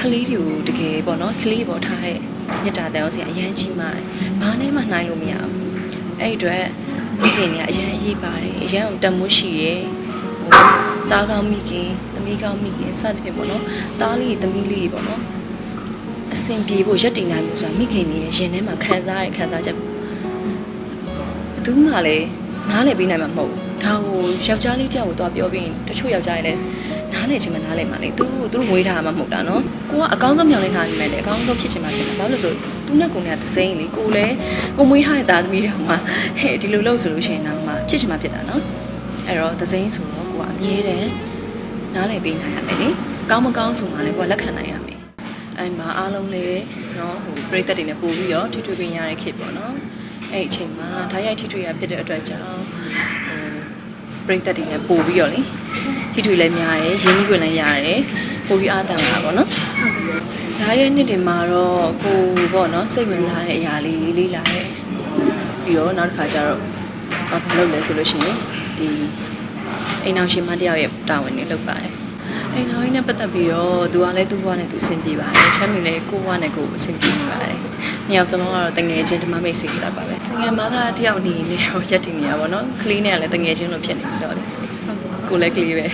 ကလေးတွေကိုတကယ်ပေါ့နော်ကလေးပေါ်ထားတဲ့မေတ္တာတန်အောင်စရာအရန်ကြီးမာတယ်ဘာနဲ့မှနှိုင်းလို့မရဘူးအဲ့ဒီအတွက်မိခင်တွေကအရန်အရေးပါတယ်အရန်တန်မိုးရှိတယ်ဟိုသားကောင်းမိခင်သမီးကောင်းမိခင်စသဖြင့်ပေါ့နော်သားလေးသမီးလေးပေါ့နော်အဆင်ပြေဖို့ရက်တည်နိုင်မှုဆိုတာမိခင်တွေရဲ့ရင်ထဲမှာခံစားရတဲ့ခံစားချက်ကိုဘယ်သူမှလည်းနားလည်ပေးနိုင်မှာမဟုတ်ဘူးဒါကိုယောက်ျားလေးကြောက်ကိုတော့ပြောပြီးရင်တချို့ယောက်ျားတွေလည်းနား လည်ချင်မှနားလည်မှလေသူတို့သူတို့ဝေးထားမှာမဟုတ်တာနော်ကိုကအကောင်းဆုံးမျှော်လင့်ထားနေမယ်လေအကောင်းဆုံးဖြစ်ချင်မှဖြစ်မှာဘာလို့လဲဆိုသူနဲ့ကိုယ်နဲ့သစိမ့်လေကိုလည်းကိုမွေးထားတဲ့သားသမီးတောင်မှဟဲ့ဒီလိုလုပ်ဆိုလို့ရှိရင်တော့မှဖြစ်ချင်မှဖြစ်တာနော်အဲ့တော့သစိမ့်ဆိုတော့ကိုကအမြဲတမ်းနားလည်ပေးနိုင်ရမယ်လေကောင်းမကောင်းဆိုမှလည်းကိုကလက်ခံနိုင်ရမယ်အဲ့မှာအားလုံးလေးနော်ဟိုပြိသက်တွေနဲ့ပို့ပြီးတော့ထွေထွေပင်ရတဲ့ခေတ်ပေါ့နော်အဲ့အချိန်မှာဓာတ်ရိုက်ထွေထွေရဖြစ်တဲ့အတွက်ကြောင့်ဟိုပြိသက်တွေနဲ့ပို့ပြီးတော့လေ ထွေထွေလည်းများတယ်ရင်းနှီးခွင့်လည်းရတယ်ပို့ပြီးအားတန်လာပါပေါ့နော်ဈားရဲ့နှစ်တွေမှာတော့ကိုပေါ့နော်စိတ်ဝင်စားတဲ့အရာလေးလေးလာတယ်ပြီးတော့နောက်တစ်ခါကျတော့ဘာလုပ်လဲဆိုလို့ရှိရင်ဒီအိမ်အောင်ရှင်မတစ်ယောက်ရဲ့တာဝန်တွေလုပ်ပါတယ်အိမ်အောင်ကြီးနဲ့ပတ်သက်ပြီးတော့သူကလည်းသူ့ဘဝနဲ့သူအဆင်ပြေပါတယ်ချမ်းမီလည်းကိုယ့်ဘဝနဲ့ကိုယ်အဆင်ပြေနေပါတယ်နှစ်ယောက်စလုံးကတော့တငယ်ချင်းဓမ္မမိတ်ဆွေကြီးလာပါပဲစင်ငယ်မသားတစ်ယောက်အနေနဲ့ဟိုရက်တည်နေရပါတော့ကလေးနဲ့ကလည်းတငယ်ချင်းလို့ဖြစ်နေပြီဆိုတော့လေ ကိုယ်လည်းကလေးပဲ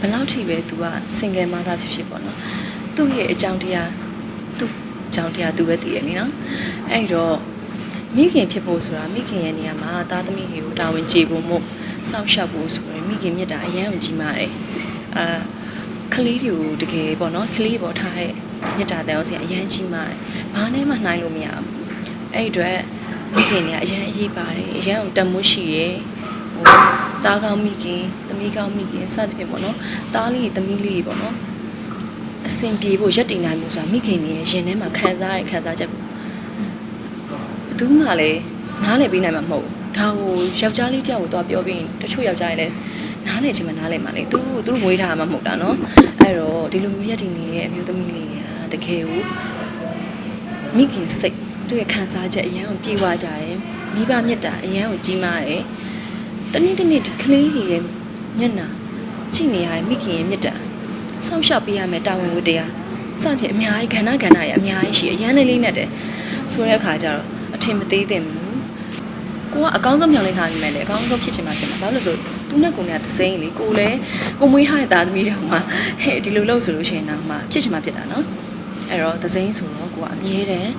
ဘယ်လောက်ထိပဲ तू က single mother ဖြစ်ဖြစ်ပေါ့နော်သူ့ရဲ့အကြောင်းတရားသူ့အကြောင်းတရားသူပဲသိရလीနော်အဲ့တော့မိခင်ဖြစ်ဖို့ဆိုတာမိခင်ရဲ့နေရာမှာသားသမီးတွေကိုတာဝန်ကျေဖို့မို့စောင့်ရှောက်ဖို့ဆိုရင်မိခင်မြတ်တာအရန်ကိုကြီးမားတယ်အာကလေးတွေကိုတကယ်ပေါ့နော်ကလေးပေါ်ထားတဲ့မြတ်တာတန်အောင်စရာအရန်ကြီးမားတယ်ဘာနဲ့မှနှိုင်းလို့မရဘူးအဲ့ဒီအတွက်မိခင်တွေကအရန်အရေးပါတယ်အရန်ကိုတန်မိုးရှိတယ် ဟိုသားကောင်းမိခင်သမီးကောင်းမိခင်စသဖြင့်ပေါ့နော်သားလေးသမီးလေးပေါ့နော်အဆင်ပြေဖို့ရက်တည်နိုင်မှုဆိုတာမိခင်တွေရဲ့ရင်ထဲမှာခံစားရတဲ့ခံစားချက်ကိုဘယ်သူမှလည်းနားလည်ပေးနိုင်မှာမဟုတ်ဘူးဒါကိုယောက်ျားလေးကြောက်ကိုတော့ပြောပြီးရင်တချို့ယောက်ျားတွေလည်းနားလည်ချင်မှနားလည်မှလေသူတို့သူတို့မွေးထားမှာမဟုတ်တာနော်အဲ့တော့ဒီလိုမျိုးရက်တည်နေတဲ့အမျိုးသမီးလေးတွေကတကယ်ကိုမိခင်စိတ်သူ့ရဲ့ခံစားချက်အရန်ကိုပြေဝကြတယ်မိဘမြတ်တာအရန်ကိုကြီးမားတယ် တနေ့တနေ့ဒီကလေးကြီးရဲ့မျက်နှာကြည့်နေရတဲ့မိခင်ရဲ့မြတ်တာစောင့်ရှောက်ပေးရမယ်တာဝန်ဝတ္တရားစသဖြင့်အများကြီးခန္ဓာခန္ဓာရအများကြီးရှိအရန်လေးလေးနဲ့တယ်ဆိုတဲ့အခါကျတော့အထင်မသေးသင့်ဘူးကိုကအကောင်းဆုံးမျှော်လင့်ထားနေမယ်လေအကောင်းဆုံးဖြစ်ချင်မှဖြစ်မှာဘာလို့လဲဆိုသူနဲ့ကိုယ်နဲ့သစိမ့်လေကိုလည်းကိုမွေးထားတဲ့သားသမီးတောင်မှဟဲ့ဒီလိုလုပ်ဆိုလို့ရှိရင်တော့မှဖြစ်ချင်မှဖြစ်တာနော်အဲ့တော့သစိမ့်ဆိုတော့ကိုကအမြဲတမ်း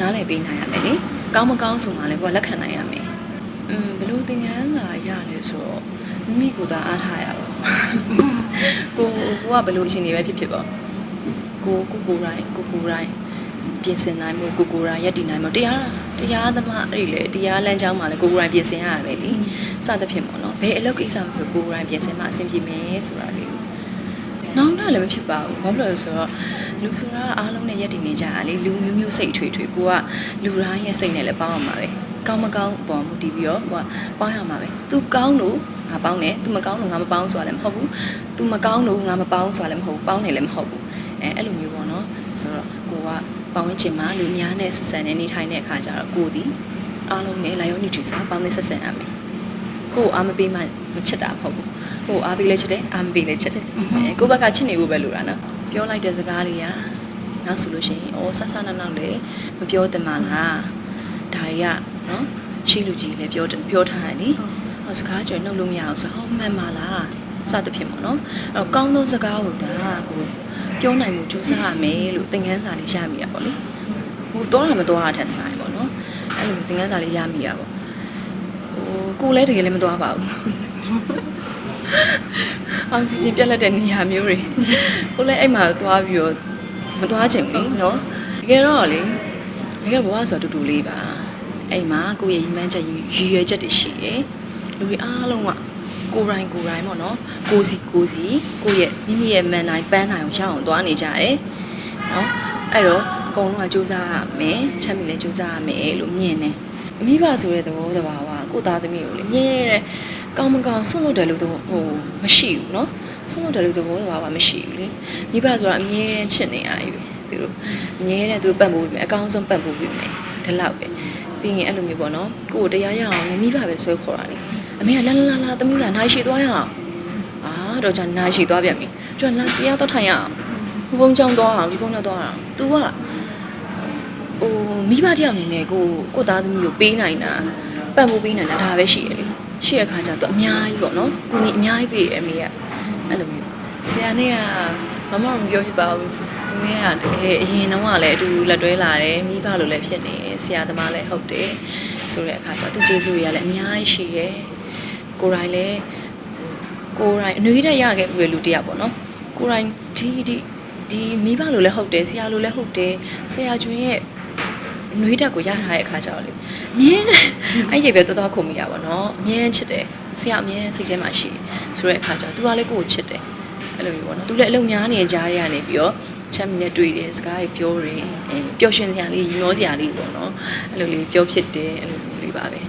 နားလည်ပေးနိုင်ရမယ်လေကောင်းမကောင်းဆိုမှလည်းကိုကလက်ခံနိုင်ရမယ် อืมဘယ်လိုသင်ခန်းစာရလဲဆိုတော့မိမိကိုယ်သာအားထားရပါကိုကိုကဘယ်လိုအချိန်တွေပဲဖြစ်ဖြစ်ပေါ့ကိုကိုကိုယ်တိုင်းကိုကိုယ်တိုင်းပြင်ဆင်နိုင်မှုကိုကိုယ်တိုင်းရက်တည်နိုင်မှုတရားတရားသမားအဲ့ဒီလေတရားလမ်းကြောင်းမှာလည်းကိုကိုယ်တိုင်းပြင်ဆင်ရရမယ်လေစသဖြင့်ပေါ့နော်ဘယ်အလုပ်ကိစ္စမှာဆိုကိုကိုယ်တိုင်းပြင်ဆင်မှအဆင်ပြေမယ်ဆိုတာလေနောင်တလည်းမဖြစ်ပါဘူးဘာဖြစ်လို့လဲဆိုတော့လူဆိုတာအားလုံးနဲ့ရက်တည်နေကြတာလေလူမျိုးမျိုးစိတ်ထွေထွေကိုကလူတိုင်းရဲ့စိတ်နဲ့လည်းပေါင်းအောင်ပါပဲ ကောင်းမကောင်းပေါ်မူတည်ပြီးတော့ကိုကပေါင်းရမှာပဲသူကောင်းလို့ငါပေါင်းတယ်သူမကောင်းလို့ငါမပေါင်းဆိုတာလည်းမဟုတ်ဘူးသူမကောင်းလို့ငါမပေါင်းဆိုတာလည်းမဟုတ်ဘူးပေါင်းတယ်လည်းမဟုတ်ဘူးအဲအဲ့လိုမျိုးပေါ့နော်ဆိုတော့ကိုကပေါင်းချင်မှလူများနဲ့ဆက်ဆံနေနေထိုင်တဲ့အခါကျတော့ကိုဒီအားလုံးနဲ့လာယောနီထရီစာပေါင်းနေဆက်ဆံရမယ်ကိုအားမပေးမှမချစ်တာမဟုတ်ဘူးကိုအားပေးလဲချစ်တယ်အားမပေးလဲချစ်တယ်အဲကိုဘက်ကချစ်နေဖို့ပဲလိုတာနော်ပြောလိုက်တဲ့စကားလေးကနောက်ဆိုလို့ရှိရင်အော်ဆဆနောက်နောက်လေမပြောတင်ပါလားဒါ တွေကနော်ရှိလူကြီးလည်းပြောတယ်ပြောထားတယ်နိဟောစကားကြွနှုတ်လို့မရအောင်ဆိုဟောမှန်ပါလားစသဖြင့်ပေါ့နော်အဲ့တော့ကောင်းသောစကားကိုဒါကိုပြောနိုင်မှုကြိုးစားရမယ်လို့သင်ခန်းစာလေးရမိတာပေါ့လေဟိုတော့မတော့တာထက်ဆိုင်ပေါ့နော်အဲ့လိုသင်ခန်းစာလေးရမိတာပေါ့ဟိုကိုလည်းတကယ်လည်းမတော့ပါဘူးအောင်စီစဉ်ပြက်လက်တဲ့နေရာမျိုးတွေကိုလည်းအဲ့မှာသွားပြီးတော့မသွားချင်ဘူးလေနော်တကယ်တော့လေတကယ်ဘဝဆိုတော့တူတူလေးပါ အဲ့မှာကိုယ့်ရဲ့ရည်မှန်းချက်ရည်ရွယ်ချက်တွေရှိတယ်လူတွေအားလုံးကကိုယ်တိုင်ကိုယ်တိုင်ပေါ့နော်ကိုစီကိုစီကိုယ့်ရဲ့မိမိရဲ့မန်တိုင်းပန်းတိုင်းကိုရအောင်သွားနေကြတယ်နော်အဲ့တော့အကုန်လုံးကစူးစမ်းရမယ်ချက်မိလည်းစူးစမ်းရမယ်လို့မြင်တယ်မိဘဆိုတဲ့သဘောတဘာဝကိုယ့်သားသမီးကိုလေမြင်တဲ့ကောင်းမကောင်းဆွလို့တယ်လို့တော့ဟိုမရှိဘူးနော်ဆွလို့တယ်လို့သဘောတဘာဝမရှိဘူးလေမိဘဆိုတာအမြဲတမ်းချစ်နေရပြီသူတို့အမြဲတမ်းသူတို့ပတ်ဖို့ပြီအကောင်းဆုံးပတ်ဖို့ပြီမယ်ဒီလောက်ပဲ ပြီးရင်အဲ့လိုမျိုးပေါ့နော်ကိုယ်တရားရအောင်မိဘပဲဆွဲခေါ်တာလေအမေကလာလာလာလာသမီးလာနိုင်ရှိသွားရအောင်အာတော့ကြာနာရှိသွားပြန်ပြီသူကလာတရားတော့ထိုင်ရအောင်ဘုံချောင်းသွားအောင်ဒီဘုံနဲ့သွားအောင် तू ကဟိုမိဘတယောက်အနေနဲ့ကိုကိုသားသမီးကိုပေးနိုင်တာပံ့ပိုးပေးနိုင်တာဒါပဲရှိရလေရှိရခါကျတော့အများကြီးပေါ့နော်ကိုကြီးအများကြီးပေးတယ်အမေကအဲ့လိုမျိုး ဆရာနဲ့ကမမမပြောဖြစ်ပါဘူးသူနဲ့ကတကယ်အရင်တော့ကလည်းအတူလက်တွဲလာတယ်မိဘလိုလည်းဖြစ်နေဆရာသမားလည်းဟုတ်တယ်ဆိုတဲ့အခါကျတော့သူကျေးဇူးတွေကလည်းအများကြီးရှိရယ်ကိုယ်တိုင်လည်းကိုယ်တိုင်အနှွေးတက်ရခဲ့ပြီလူတစ်ယောက်ပေါ့နော်ကိုယ်တိုင်ဒီဒီဒီမိဘလိုလည်းဟုတ်တယ်ဆရာလိုလည်းဟုတ်တယ်ဆရာကျွင်းရဲ့အနှွေးတက်ကိုရထားတဲ့အခါကျတော့လေအမြင်အဲ့ဒီပဲတော်တော်ခုံမိတာပေါ့နော်အမြင်ချစ်တယ်ဆရာအမြင်စိတ်ထဲမှာရှိတယ်ဆိုတဲ့အခါကျတော့ तू ကလည်းကိုယ့်ကိုချစ်တယ် အဲ့လိုမျိုးပေါ့နော် तू လည်းအလုံများနေကြားရကနေပြီးတော့ချမ်းမီနဲ့တွေ့တယ်စကားကြီးပြောတယ်အဲပျော်ရွှင်စရာလေးရီမောစရာလေးပေါ့နော်အဲ့လိုလေးပြောဖြစ်တယ်အဲ့လိုမျိုးလေးပါပဲ